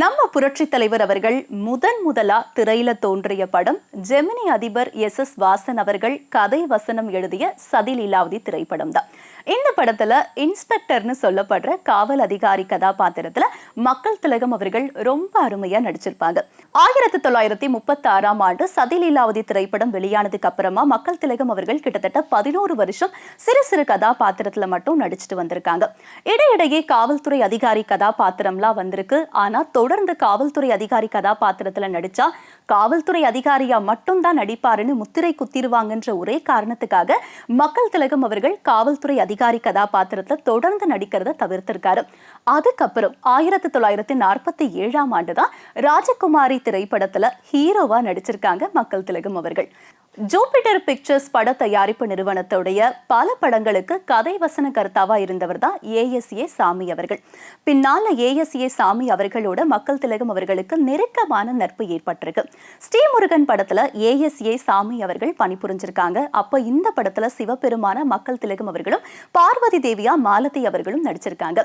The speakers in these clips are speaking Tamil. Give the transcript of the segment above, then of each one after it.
நம்ம புரட்சி தலைவர் அவர்கள் முதன் முதலா திரையில தோன்றிய படம் ஜெமினி அதிபர் எஸ் எஸ் வாசன் அவர்கள் கதை வசனம் எழுதிய சதிலீலாவதி திரைப்படம் தான் இந்த படத்துல இன்ஸ்பெக்டர்னு சொல்லப்படுற காவல் அதிகாரி கதாபாத்திரத்துல மக்கள் திலகம் அவர்கள் ரொம்ப அருமையா நடிச்சிருப்பாங்க. ஆயிரத்தி தொள்ளாயிரத்தி முப்பத்தி ஆறாம் ஆண்டு சதிலீலாவதி திரைப்படம் வெளியானதுக்கு அப்புறமா மக்கள் திலகம் அவர்கள் கிட்டத்தட்ட பதினோரு வருஷம் சிறு சிறு கதாபாத்திரத்துல மட்டும் நடிச்சிட்டு வந்திருக்காங்க. இடையிடையே காவல்துறை அதிகாரி கதாபாத்திரம்லாம் வந்திருக்கு. ஆனா தொடர்ந்து காவல்துறை அதிகாரி கதாபாத்திரத்துல நடிச்சா காவல்துறை அதிகாரியா மட்டும் தான் நடிப்பாருன்னு முத்திரை குத்திருவாங்கன்ற ஒரே காரணத்துக்காக மக்கள் திலகம் அவர்கள் காவல்துறை அதிகாரி கதாபாத்திரத்துல தொடர்ந்து நடிக்கிறத தவிர்த்திருக்காரு. அதுக்கப்புறம் ஆயிரத்தி தொள்ளாயிரத்தி நாற்பத்தி ஏழாம் ஆண்டு தான் ராஜகுமாரி திரைப்படத்துல ஹீரோவா நடிச்சிருக்காங்க மக்கள் திலகம் அவர்கள். ஜூபிட்டர் பிக்சர்ஸ் பட தயாரிப்பு நிறுவனத்துடைய பல படங்களுக்கு கதை வசன கருத்தாவா இருந்தவர் தான் ஏஎஸ்ஏ சாமி அவர்கள். பின்னால ஏஎஸ்ஏ சாமி அவர்களோட மக்கள் திலகம் அவர்களுக்கு நெருக்கமான நட்பு ஏற்பட்டிருக்கு. ஸ்ரீமுருகன் படத்துல ஏஎஸ்ஏ சாமி அவர்கள் பணிபுரிஞ்சிருக்காங்க. அப்ப இந்த படத்துல சிவபெருமான மக்கள் திலகம் அவர்களும் பார்வதி தேவியா மாலதி அவர்களும் நடிச்சிருக்காங்க.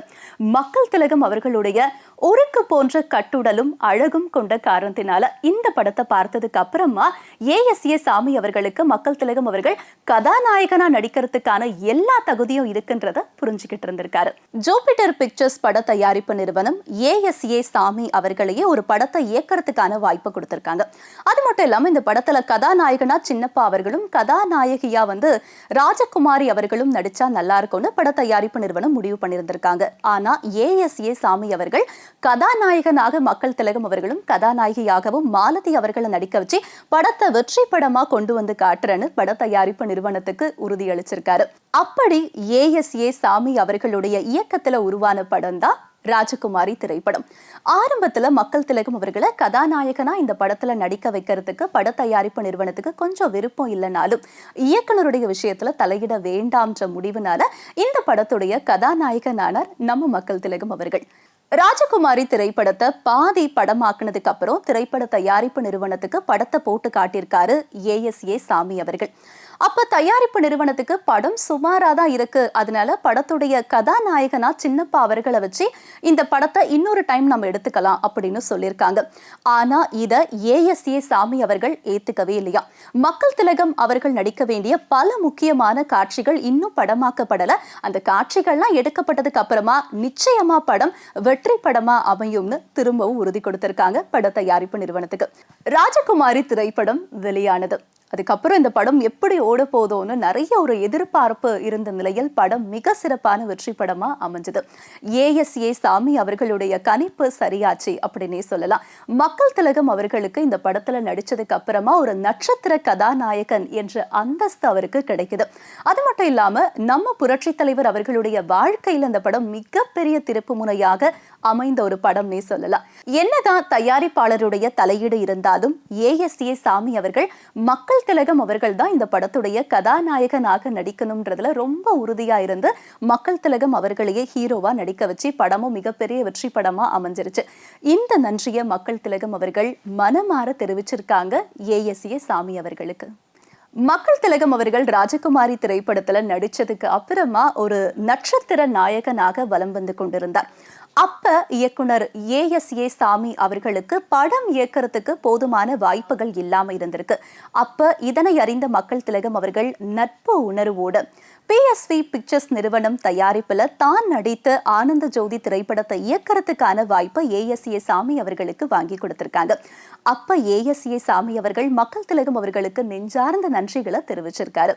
மக்கள் திலகம் அவர்களுடைய உருக்கு போன்ற கட்டுடலும் அழகும் கொண்ட காரணத்தினால இந்த படத்தை பார்த்ததுக்கு அப்புறமா ஏஎஸ்ஏ சாமி அவர்களுக்கு மக்கள் திலகம் அவர்கள் கதாநாயகனா நடிக்கிறதுக்கான எல்லா தகுதியும் இருக்குன்றத புரிஞ்சுக்கிட்டு இருந்திருக்காரு. ஜூபிட்டர் பிக்சர்ஸ் பட தயாரிப்பு நிறுவனம் ஏஎஸ்ஏ சாமி அவர்களையே ஒரு படத்தை இயக்கிறதுக்கான வாய்ப்பு கொடுத்திருக்காங்க. அது மட்டும் இல்லாம இந்த படத்துல கதாநாயகனா சின்னப்பா அவர்களும் கதாநாயகியா வந்து ராஜகுமாரி அவர்களும் நடிச்சா நல்லா இருக்கும்னு பட தயாரிப்பு நிறுவனம் முடிவு பண்ணியிருந்திருக்காங்க. ஆனா ஏஎஸ்ஏ சாமி அவர்கள் கதாநாயகனாக மக்கள் திலகம் அவர்களும் கதாநாயகியாகவும் மாலதி அவர்களை நடிக்க வச்சு படத்தை வெற்றி படமா கொண்டு கொண்டு வந்து காட்டுறேன்னு பட தயாரிப்பு நிறுவனத்துக்கு உறுதியளிச்சிருக்காரு. அப்படி ஏஎஸ்ஏ சாமி அவர்களுடைய இயக்கத்துல உருவான படம் தான் ராஜகுமாரி திரைப்படம். ஆரம்பத்துல மக்கள் திலகம் அவர்களை கதாநாயகனா இந்த படத்துல நடிக்க வைக்கிறதுக்கு பட தயாரிப்பு நிறுவனத்துக்கு கொஞ்சம் விருப்பம் இல்லைனாலும் இயக்குனருடைய விஷயத்துல தலையிட வேண்டாம்ன்ற முடிவுனால இந்த படத்துடைய கதாநாயகனானார் நம்ம மக்கள் திலகம் அவர்கள். ராஜகுமாரி திரைப்படத்தை பாதி படமாக்குனதுக்கு அப்புறம் திரைப்பட தயாரிப்பு நிறுவனத்துக்கு படத்தை போட்டு காட்டியிருக்காரு ஏஎஸ்ஏ சாமி அவர்கள். அப்ப தயாரிப்பு நிறுவனத்துக்கு படம் சுமாரா தான் இருக்கு. அதனால படத்துடைய கதாநாயகனா சின்னப்பா அவர்களை வச்சு இந்த படத்தை இன்னொரு டைம் நம்ம எடுத்துக்கலாம் அப்படின்னு சொல்லியிருக்காங்க. ஆனா இத ஏஎஸ்ஏ சாமி அவர்கள் ஏத்துக்கவே இல்லையா? மக்கள் திலகம் அவர்கள் நடிக்க வேண்டிய பல முக்கியமான காட்சிகள் இன்னும் படமாக்கப்படல. அந்த காட்சிகள்லாம் எடுக்கப்பட்டதுக்கு அப்புறமா நிச்சயமா படம் வெற்றி படமா அமையும்னு திரும்பவும் உறுதி கொடுத்திருக்காங்க பட தயாரிப்பு நிறுவனத்துக்கு. ராஜகுமாரி திரைப்படம் வெளியானது. அதுக்கப்புறம் இந்த படம் எப்படி ஓட போதோன்னு நிறைய ஒரு எதிர்பார்ப்பு இருந்த நிலையில் படம் மிக சிறப்பான வெற்றி படமா அமைஞ்சது. ஏஎஸ்ஏ சாமி அவர்களுடைய கணிப்பு சரியாச்சு அப்படின்னே சொல்லலாம். மக்கள் திலகம் அவர்களுக்கு இந்த படத்துல நடிச்சதுக்கு அப்புறமா ஒரு நட்சத்திர கதாநாயகன் என்ற அந்தஸ்து அவருக்கு கிடைக்குது. அது மட்டும் இல்லாம நம்ம புரட்சி தலைவர் அவர்களுடைய வாழ்க்கையில் இந்த படம் மிகப்பெரிய திருப்பு முனையாக அமைந்த ஒரு படம்னே சொல்லலாம். என்னதான் தயாரிப்பாளருடைய தலையீடு இருந்தாலும் ஏஎஸ்ஏ சாமி அவர்கள் மக்கள் திலகம் அவர்கள் தான் இந்த படத்துடைய கதாநாயகனாக நடிக்கணும்ன்றதுல ரொம்ப உறுதியா இருந்து மக்கள் திலகம் அவர்களையே ஹீரோவா நடிக்க வச்சு படமும் மிகப்பெரிய வெற்றி படமா அமைஞ்சிருச்சு. இந்த நன்றியை மக்கள் திலகம் அவர்கள் மனமாற தெரிவிச்சிருக்காங்க ஏஎஸ்ஏ சாமி அவர்களுக்கு. மக்கள் திலகம் அவர்கள் ராஜகுமாரி திரைப்படத்துல நடிச்சதுக்கு அப்புறமா ஒரு நட்சத்திர நாயகனாக வலம் வந்து கொண்டிருந்தார். அப்ப இயக்குனர் ஏ எஸ் ஏ சாமி அவர்களுக்கு படம் இயக்கிறதுக்கு போதுமான வாய்ப்புகள் இல்லாம இருந்திருக்கு. அப்ப இதனை அறிந்த மக்கள் திலகம் அவர்கள் நட்பு உணர்வோடு பிஎஸ்வி பிக்சர்ஸ் நிறுவனம் தயாரிப்புல தான் நடித்த ஆனந்த ஜோதி திரைப்படத்தை இயக்கிறதுக்கான வாய்ப்பை ஏஎஸ்ஏ சாமி அவர்களுக்கு வாங்கி கொடுத்திருக்காங்க. அப்ப ஏஎஸ்ஏ சாமி அவர்கள் மக்கள் திலகம் அவர்களுக்கு நெஞ்சார்ந்த நன்றிகளை தெரிவிச்சிருக்காரு.